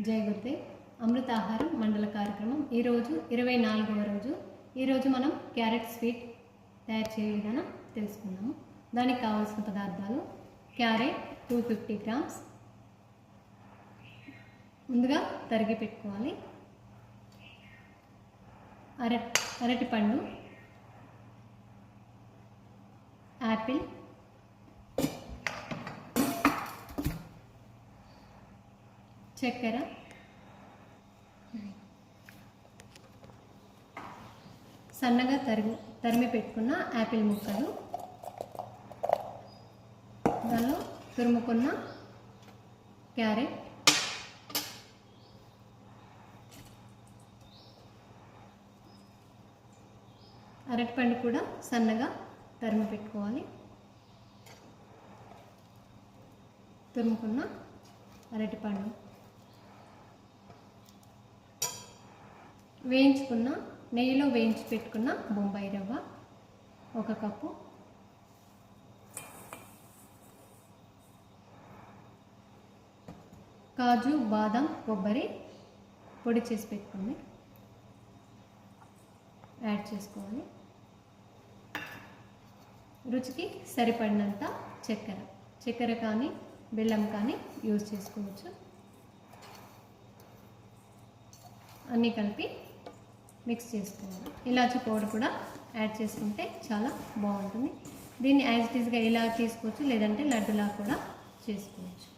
జై గురుదేవ్ అమృతాహారం మండల కార్యక్రమం. ఈరోజు ఇరవై నాలుగవ రోజు. ఈరోజు మనం క్యారెట్ స్వీట్ తయారు చేయ విధానం తెలుసుకుందాము. దానికి కావాల్సిన పదార్థాలు. Carrot two fifty grams. ముందుగా తరిగి పెట్టుకోవాలి. అర అరటిపండు. యాపిల్. చక్కెర. సన్నగా తరిమి తరిమి పెట్టుకున్న యాపిల్ ముక్కలు. దానిలో తురుముకున్న క్యారెట్. అరటిపండు కూడా సన్నగా తరిమి పెట్టుకోవాలి. తురుముకున్న అరటిపండు. వేయించుకున్న నెయ్యిలో వేయించి పెట్టుకున్న బొంబాయి రవ్వ ఒక కప్పు. కాజు బాదం కొబ్బరి పొడి చేసి పెట్టుకుంది. యాడ్ చేసుకోవాలి. రుచికి సరిపడినంత చక్కెర. చక్కెర కానీ బెల్లం కానీ యూజ్ చేసుకోవచ్చు. అన్నీ కలిపి మిక్స్ చేసుకోవాలి. ఇలాచి పౌడర్ కూడా యాడ్ చేసుకుంటే చాలా బాగుంటుంది. దీన్ని యాజ్ ఇలా తీసుకోవచ్చు లేదంటే లడ్డులా కూడా చేసుకోవచ్చు.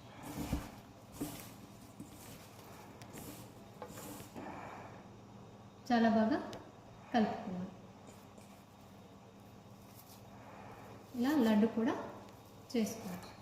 చాలా బాగా కలుపుకోవాలి. ఇలా లడ్డు కూడా చేసుకోవచ్చు.